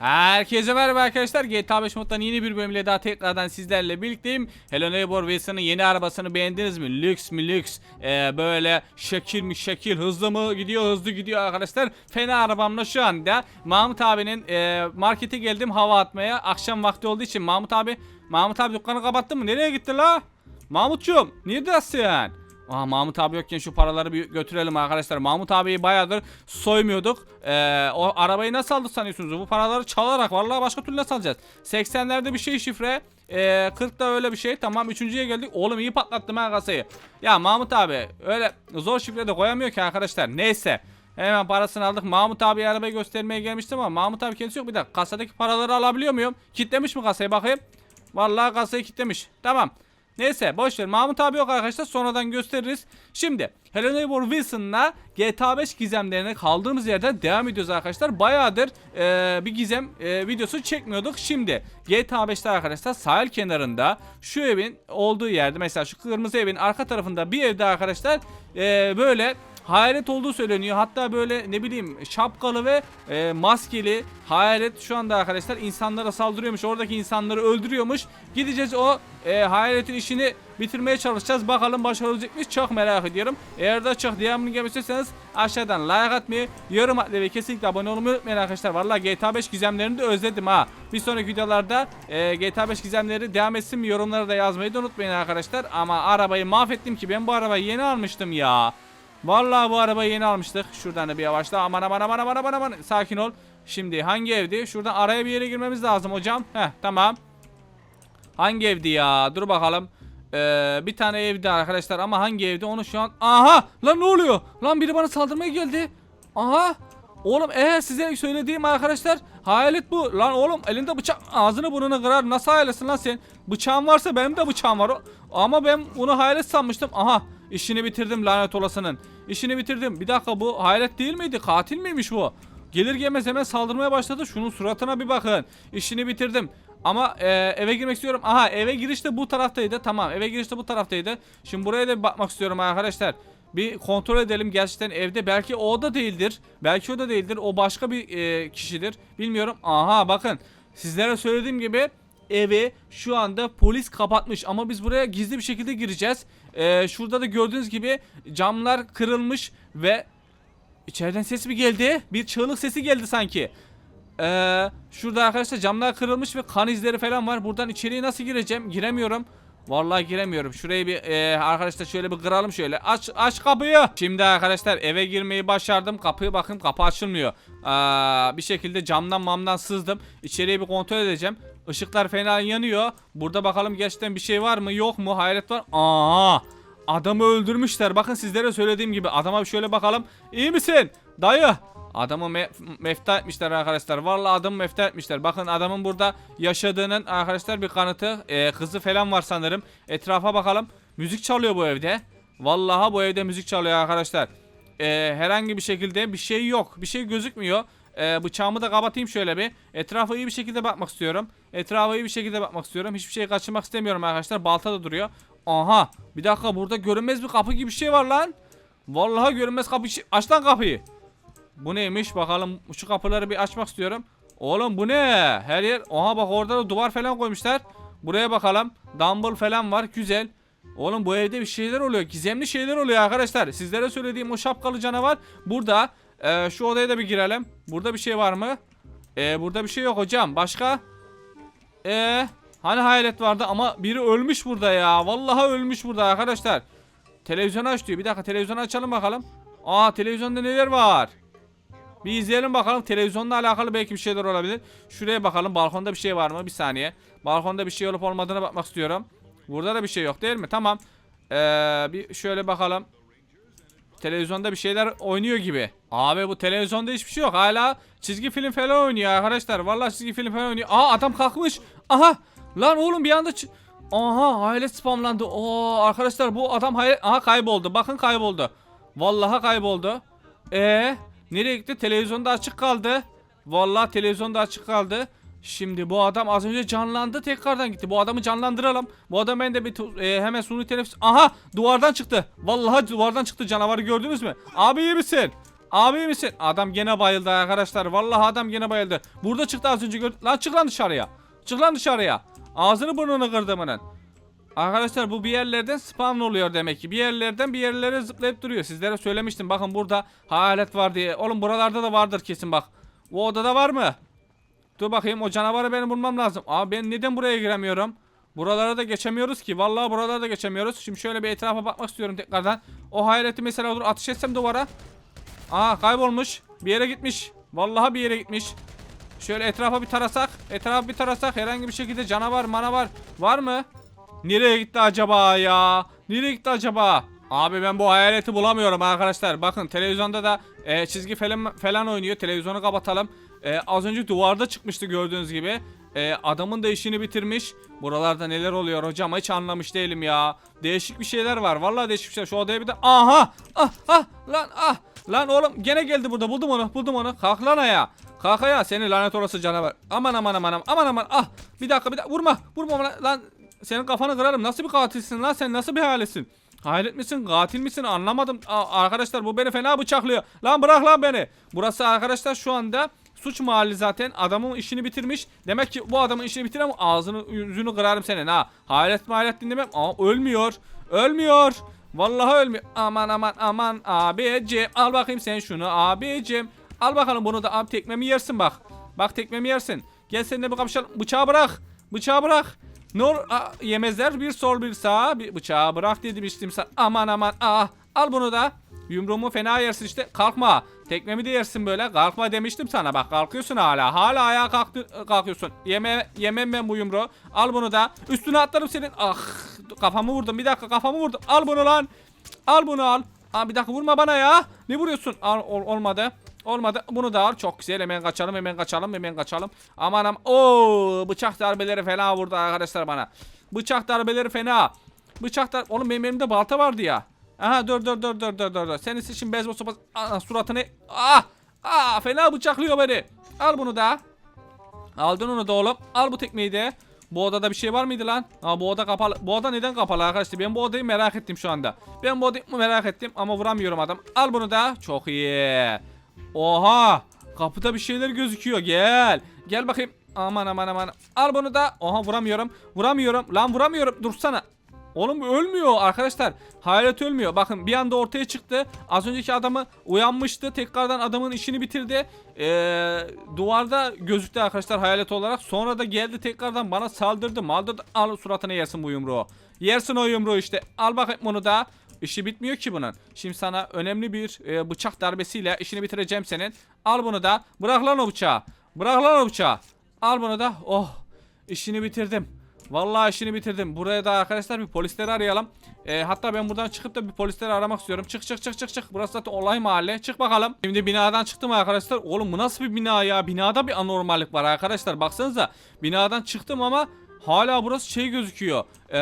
Herkese merhaba arkadaşlar. GTA 5 moddan yeni bir bölümle daha tekrardan sizlerle birlikteyim. Hello Neighbor Wilson'ın yeni arabasını beğendiniz mi? Lüks mü lüks? Ee, böyle şekil mi şekil? Hızlı mı gidiyor? Hızlı gidiyor arkadaşlar. Fena arabamla şu anda Mahmut abinin e, markete geldim hava atmaya. Akşam vakti olduğu için Mahmut abi Mahmut abi dükkanı kapattı mı? Nereye gitti la? Mahmutcuğum neredesin? Aa, Mahmut abi yokken şu paraları bir götürelim arkadaşlar. Mahmut abiyi bayağıdır soymuyorduk. Ee, o arabayı nasıl aldık sanıyorsunuz? Bu paraları çalarak vallahi başka türlü nasıl alacağız? 80'lerde bir şey şifre. Ee, 40'da öyle bir şey. Tamam üçüncüye geldik. Oğlum iyi patlattım ha kasayı. Ya Mahmut abi öyle zor şifre de koyamıyor ki arkadaşlar. Neyse. Hemen parasını aldık. Mahmut abi arabayı göstermeye gelmiştim ama Mahmut abi kendisi yok. Bir dakika kasadaki paraları alabiliyor muyum? Kitlemiş mi kasayı bakayım? Vallahi kasayı kitlemiş. Tamam. Neyse boş ver. Mahmut abi yok arkadaşlar. Sonradan gösteririz. Şimdi Hello Neighbor Wilson'la GTA 5 gizemlerine kaldığımız yerden devam ediyoruz arkadaşlar. Bayağıdır e, bir gizem e, videosu çekmiyorduk. Şimdi GTA 5'te arkadaşlar sahil kenarında şu evin olduğu yerde mesela şu kırmızı evin arka tarafında bir evde arkadaşlar e, böyle hayalet olduğu söyleniyor. Hatta böyle ne bileyim şapkalı ve e, maskeli hayalet şu anda arkadaşlar insanlara saldırıyormuş. Oradaki insanları öldürüyormuş. Gideceğiz o e, hayaletin işini bitirmeye çalışacağız. Bakalım başarabilecek miyiz? Çok merak ediyorum. Eğer de çok devamını istiyorsanız aşağıdan like atmayı, yorum atmayı ve kesinlikle abone olmayı unutmayın arkadaşlar. Vallahi GTA 5 gizemlerini de özledim ha. Bir sonraki videolarda e, GTA 5 gizemleri devam etsin mi yorumlara da yazmayı da unutmayın arkadaşlar. Ama arabayı mahvettim ki ben bu arabayı yeni almıştım ya. Vallahi bu arabayı yeni almıştık. Şuradan da bir yavaşla. Aman aman aman aman aman aman. Sakin ol. Şimdi hangi evdi? Şuradan araya bir yere girmemiz lazım hocam. Heh tamam. Hangi evdi ya? Dur bakalım. Ee, bir tane evdi arkadaşlar ama hangi evdi onu şu an... Aha! Lan ne oluyor? Lan biri bana saldırmaya geldi. Aha! Oğlum eğer size söylediğim arkadaşlar hayalet bu. Lan oğlum elinde bıçak ağzını burnunu kırar. Nasıl hayaletsin lan sen? Bıçağın varsa benim de bıçağım var. Ama ben bunu hayalet sanmıştım. Aha! İşini bitirdim lanet olasının. İşini bitirdim. Bir dakika bu hayalet değil miydi? Katil miymiş bu? Gelir gelmez hemen saldırmaya başladı. Şunun suratına bir bakın. İşini bitirdim. Ama e, eve girmek istiyorum. Aha eve giriş de bu taraftaydı. Tamam eve giriş de bu taraftaydı. Şimdi buraya da bir bakmak istiyorum arkadaşlar. Bir kontrol edelim gerçekten evde. Belki o da değildir. Belki o da değildir. O başka bir e, kişidir. Bilmiyorum. Aha bakın. Sizlere söylediğim gibi evi şu anda polis kapatmış. Ama biz buraya gizli bir şekilde gireceğiz. E, şurada da gördüğünüz gibi camlar kırılmış ve içeriden ses mi geldi? Bir çığlık sesi geldi sanki. Ee, şurada arkadaşlar camlar kırılmış ve kan izleri falan var. Buradan içeriye nasıl gireceğim? Giremiyorum. Vallahi giremiyorum. Şurayı bir e, arkadaşlar şöyle bir kıralım şöyle. Aç aç kapıyı. Şimdi arkadaşlar eve girmeyi başardım. Kapıyı bakın kapı açılmıyor. Aa, bir şekilde camdan mamdan sızdım. İçeriye bir kontrol edeceğim. Işıklar fena yanıyor. Burada bakalım gerçekten bir şey var mı? Yok mu? Hayalet var. Aa! Adamı öldürmüşler. Bakın sizlere söylediğim gibi. Adama bir şöyle bakalım. İyi misin? Dayı. Adamı me mefta etmişler arkadaşlar. Vallahi adamı mefta etmişler. Bakın adamın burada yaşadığının arkadaşlar bir kanıtı. Ee, kızı falan var sanırım. Etrafa bakalım. Müzik çalıyor bu evde. Vallahi bu evde müzik çalıyor arkadaşlar. Ee, herhangi bir şekilde bir şey yok. Bir şey gözükmüyor. Ee, bıçağımı da kapatayım şöyle bir. Etrafa iyi bir şekilde bakmak istiyorum. Etrafa iyi bir şekilde bakmak istiyorum. Hiçbir şey kaçırmak istemiyorum arkadaşlar. Balta da duruyor. Aha. Bir dakika burada görünmez bir kapı gibi bir şey var lan. Vallahi görünmez kapı. Aç lan kapıyı. Bu neymiş bakalım şu kapıları bir açmak istiyorum. Oğlum bu ne? Her yer. Oha bak orada da duvar falan koymuşlar. Buraya bakalım. Dumble falan var. Güzel. Oğlum bu evde bir şeyler oluyor. Gizemli şeyler oluyor arkadaşlar. Sizlere söylediğim o şapkalı canavar burada. Ee, şu odaya da bir girelim. Burada bir şey var mı? Ee, burada bir şey yok hocam. Başka? Ee, hani hayalet vardı ama biri ölmüş burada ya. Vallahi ölmüş burada arkadaşlar. Televizyonu aç diyor. Bir dakika televizyonu açalım bakalım. Aa televizyonda neler var? Bir izleyelim bakalım televizyonla alakalı belki bir şeyler olabilir. Şuraya bakalım balkonda bir şey var mı? Bir saniye. Balkonda bir şey olup olmadığına bakmak istiyorum. Burada da bir şey yok değil mi? Tamam. Ee, bir şöyle bakalım. Televizyonda bir şeyler oynuyor gibi. Abi bu televizyonda hiçbir şey yok. Hala çizgi film falan oynuyor arkadaşlar. Vallahi çizgi film falan oynuyor. Aa adam kalkmış. Aha. Lan oğlum bir anda Aha hayalet spamlandı. Oo arkadaşlar bu adam hayalet aha kayboldu. Bakın kayboldu. Vallahi kayboldu. Ee nereye gitti? Televizyonda açık kaldı. Vallahi televizyonda açık kaldı. Şimdi bu adam az önce canlandı tekrardan gitti. Bu adamı canlandıralım. Bu adam ben de bir e, hemen suni teneffüs. Aha duvardan çıktı. Vallahi duvardan çıktı canavarı gördünüz mü? Abi iyi misin? Abi misin? Adam gene bayıldı arkadaşlar. Vallahi adam gene bayıldı. Burada çıktı az önce gördüm. Lan çık lan dışarıya. Çık lan dışarıya. Ağzını burnunu kırdımının. Arkadaşlar bu bir yerlerden spawn oluyor demek ki. Bir yerlerden bir yerlere zıplayıp duruyor. Sizlere söylemiştim. Bakın burada hayalet var diye. Oğlum buralarda da vardır kesin bak. O odada var mı? Dur bakayım o canavarı benim bulmam lazım. Abi ben neden buraya giremiyorum? Buralara da geçemiyoruz ki. Vallahi buralara da geçemiyoruz. Şimdi şöyle bir etrafa bakmak istiyorum tekrardan. O hayaleti mesela dur ateş etsem duvara. Aa kaybolmuş. Bir yere gitmiş. Vallahi bir yere gitmiş. Şöyle etrafa bir tarasak. Etrafa bir tarasak herhangi bir şekilde canavar manavar var mı? Nereye gitti acaba ya? Nereye gitti acaba? Abi ben bu hayaleti bulamıyorum arkadaşlar. Bakın televizyonda da e, çizgi falan, falan oynuyor. Televizyonu kapatalım. E, az önce duvarda çıkmıştı gördüğünüz gibi. E, adamın da işini bitirmiş. Buralarda neler oluyor hocam hiç anlamış değilim ya. Değişik bir şeyler var. Vallahi değişik bir şeyler. Şu odaya bir de aha ah ah lan ah lan oğlum gene geldi burada. Buldum onu. Buldum onu. Kalk lan ayağa. Kalk ayağa seni lanet olası canavar. Aman aman aman aman aman aman ah bir dakika bir dakika vurma vurma lan, lan senin kafanı kırarım. Nasıl bir katilsin lan sen nasıl bir hayaletsin? Hayalet misin katil misin anlamadım. Aa, arkadaşlar bu beni fena bıçaklıyor. Lan bırak lan beni. Burası arkadaşlar şu anda suç mahalli zaten. Adamın işini bitirmiş. Demek ki bu adamın işini bitir ama ağzını yüzünü kırarım senin ha. Hayalet mahalet dinlemem. Aa ölmüyor. Ölmüyor. Vallahi ölmüyor. Aman aman aman abicim. Al bakayım sen şunu abicim. Al bakalım bunu da abi tekmemi yersin bak. Bak tekmemi yersin. Gel seninle bir kapışalım. Bıçağı bırak. Bıçağı bırak. Ne olur Aa, yemezler bir sol bir sağ bir bıçağı bırak dedim içtim sen aman aman ah al bunu da yumruğumu fena yersin işte kalkma tekmemi de yersin böyle kalkma demiştim sana bak kalkıyorsun hala hala ayağa kalktı, kalkıyorsun yeme yemem ben bu yumruğu al bunu da üstüne atlarım senin ah kafamı vurdum bir dakika kafamı vurdum al bunu lan al bunu al Aa, bir dakika vurma bana ya ne vuruyorsun al ol- olmadı Olmadı. Bunu da al. Çok güzel. Hemen kaçalım. Hemen kaçalım. Hemen kaçalım. Aman aman. Oo, bıçak darbeleri fena vurdu arkadaşlar bana. Bıçak darbeleri fena. Bıçak dar... Oğlum benim elimde balta vardı ya. Aha dur dur dur dur dur dur. Senin için bezbol sopası. Aa, suratını. Ah! Ah! Fena bıçaklıyor beni. Al bunu da. Aldın onu da oğlum. Al bu tekmeyi de. Bu odada bir şey var mıydı lan? Aa bu oda kapalı. Bu oda neden kapalı arkadaşlar? Ben bu odayı merak ettim şu anda. Ben bu odayı merak ettim ama vuramıyorum adam. Al bunu da. Çok iyi. Oha! Kapıda bir şeyler gözüküyor. Gel. Gel bakayım. Aman aman aman. Al bunu da. Oha vuramıyorum. Vuramıyorum. Lan vuramıyorum. Dursana. Oğlum ölmüyor arkadaşlar. Hayalet ölmüyor. Bakın bir anda ortaya çıktı. Az önceki adamı uyanmıştı. Tekrardan adamın işini bitirdi. Ee, duvarda gözüktü arkadaşlar hayalet olarak. Sonra da geldi tekrardan bana saldırdı. Maldırdı. Al suratına yersin bu yumruğu. Yersin o yumruğu işte. Al bakayım bunu da. İşi bitmiyor ki bunun. Şimdi sana önemli bir e, bıçak darbesiyle işini bitireceğim senin. Al bunu da. Bırak lan o bıçağı. Bırak lan o bıçağı. Al bunu da. Oh. İşini bitirdim. Vallahi işini bitirdim. Buraya da arkadaşlar bir polisleri arayalım. E, hatta ben buradan çıkıp da bir polisleri aramak istiyorum. Çık çık çık çık çık. Burası zaten olay mahalle. Çık bakalım. Şimdi binadan çıktım arkadaşlar. Oğlum bu nasıl bir bina ya? Binada bir anormallik var arkadaşlar. Baksanıza. Binadan çıktım ama Hala burası şey gözüküyor. Ee,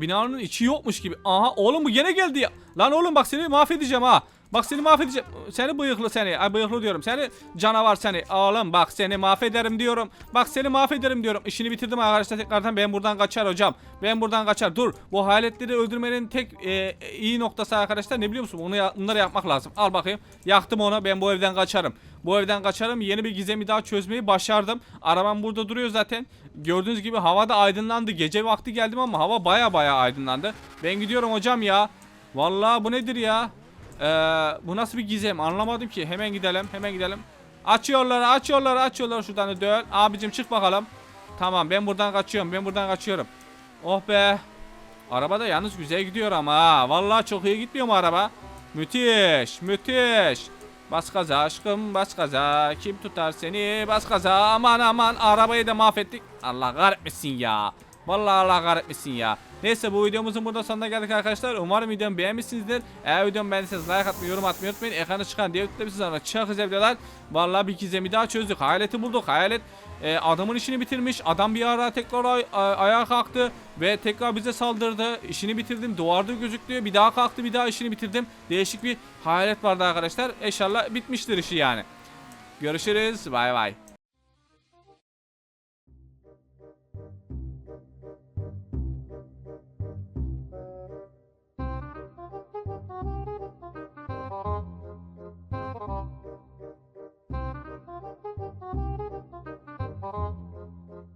binanın içi yokmuş gibi. Aha oğlum bu gene geldi ya. Lan oğlum bak seni mahvedeceğim ha. Bak seni mahvedeceğim. Seni bıyıklı seni. Ay bıyıklı diyorum. Seni canavar seni. Oğlum bak seni mahvederim diyorum. Bak seni mahvederim diyorum. İşini bitirdim arkadaşlar tekrardan. Ben buradan kaçar hocam. Ben buradan kaçar. Dur. Bu hayaletleri öldürmenin tek e, iyi noktası arkadaşlar ne biliyor musun? Ya, bunları yapmak lazım. Al bakayım. Yaktım onu. Ben bu evden kaçarım. Bu evden kaçarım. Yeni bir gizemi daha çözmeyi başardım. Arabam burada duruyor zaten. Gördüğünüz gibi havada aydınlandı. Gece vakti geldim ama hava baya baya aydınlandı. Ben gidiyorum hocam ya. Vallahi bu nedir ya? Ee, bu nasıl bir gizem anlamadım ki. Hemen gidelim hemen gidelim. Aç yolları aç yolları aç yolları şuradan dön. Abicim çık bakalım. Tamam ben buradan kaçıyorum ben buradan kaçıyorum. Oh be. Araba da yalnız güzel gidiyor ama. Vallahi çok iyi gitmiyor mu araba? Müthiş müthiş. Bas gaza aşkım bas gaza. Kim tutar seni bas gaza. Aman aman arabayı da mahvettik. Allah kahretmesin ya. Vallahi Allah kahretmesin ya. Neyse bu videomuzun burada sonuna geldik arkadaşlar. Umarım videomu beğenmişsinizdir. Eğer videomu beğendiyseniz like atmayı, yorum atmayı unutmayın. Ekrana çıkan diğer tıklayabilirsiniz ama çok güzel videolar. Vallahi bir gizemi daha çözdük. Hayaleti bulduk. Hayalet e, adamın işini bitirmiş. Adam bir ara tekrar ay- ayağa kalktı ve tekrar bize saldırdı. İşini bitirdim. Duvarda gözüktü. Bir daha kalktı. Bir daha işini bitirdim. Değişik bir hayalet vardı arkadaşlar. İnşallah bitmiştir işi yani. Görüşürüz. Bay bay.